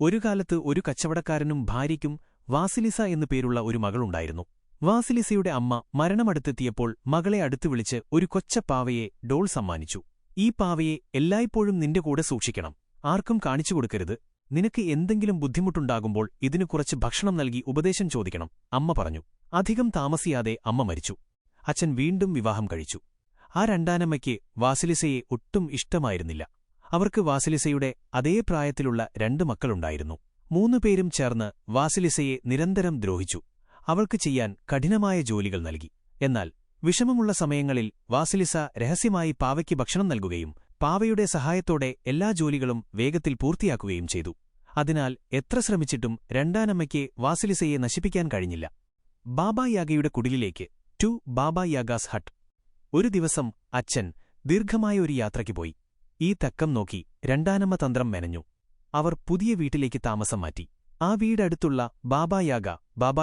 ഒരു കാലത്ത് ഒരു കച്ചവടക്കാരനും ഭാര്യയ്ക്കും വാസിലിസ എന്നു പേരുള്ള ഒരു മകളുണ്ടായിരുന്നു. വാസിലിസയുടെ അമ്മ മരണമടുത്തെത്തിയപ്പോൾ മകളെ അടുത്തു വിളിച്ച് ഒരു കൊച്ച പാവയെ ഡോൾ സമ്മാനിച്ചു. ഈ പാവയെ എല്ലായ്പ്പോഴും നിന്റെ കൂടെ സൂക്ഷിക്കണം. ആർക്കും കാണിച്ചു കൊടുക്കരുത്. നിനക്ക് എന്തെങ്കിലും ബുദ്ധിമുട്ടുണ്ടാകുമ്പോൾ ഇതിനു കുറച്ച് ഭക്ഷണം നൽകി ഉപദേശം ചോദിക്കണം അമ്മ പറഞ്ഞു. അധികം താമസിയാതെ അമ്മ മരിച്ചു. അച്ഛൻ വീണ്ടും വിവാഹം കഴിച്ചു. ആ രണ്ടാനമ്മയ്ക്ക് വാസിലിസയെ ഒട്ടും ഇഷ്ടമായിരുന്നില്ല. അവർക്ക് വാസിലിസയുടെ അതേ പ്രായത്തിലുള്ള രണ്ട് മക്കളുണ്ടായിരുന്നു. മൂന്നുപേരും ചേർന്ന് വാസിലിസയെ നിരന്തരം ദ്രോഹിച്ചു. അവൾക്ക് ചെയ്യാൻ കഠിനമായ ജോലികൾ നൽകി. എന്നാൽ വിഷമമുള്ള സമയങ്ങളിൽ വാസിലിസ രഹസ്യമായി പാവയ്ക്ക് ഭക്ഷണം നൽകുകയും പാവയുടെ സഹായത്തോടെ എല്ലാ ജോലികളും വേഗത്തിൽ പൂർത്തിയാക്കുകയും ചെയ്തു. അതിനാൽ എത്ര ശ്രമിച്ചിട്ടും രണ്ടാനമ്മയ്ക്ക് വാസിലിസയെ നശിപ്പിക്കാൻ കഴിഞ്ഞില്ല. ബാബായാഗയുടെ കുടിലിലേക്ക് ടു ബാബായാഗാസ് ഹട്ട്. ഒരു ദിവസം അച്ഛൻ ദീർഘമായ ഒരു യാത്രയ്ക്ക് പോയി. ഈ തക്കം നോക്കി രണ്ടാനമ്മ തന്ത്രം മെനഞ്ഞു. അവർ പുതിയ വീട്ടിലേക്ക് താമസം മാറ്റി. ആ വീടടുത്തുള്ള ബാബായാഗ ബാബാ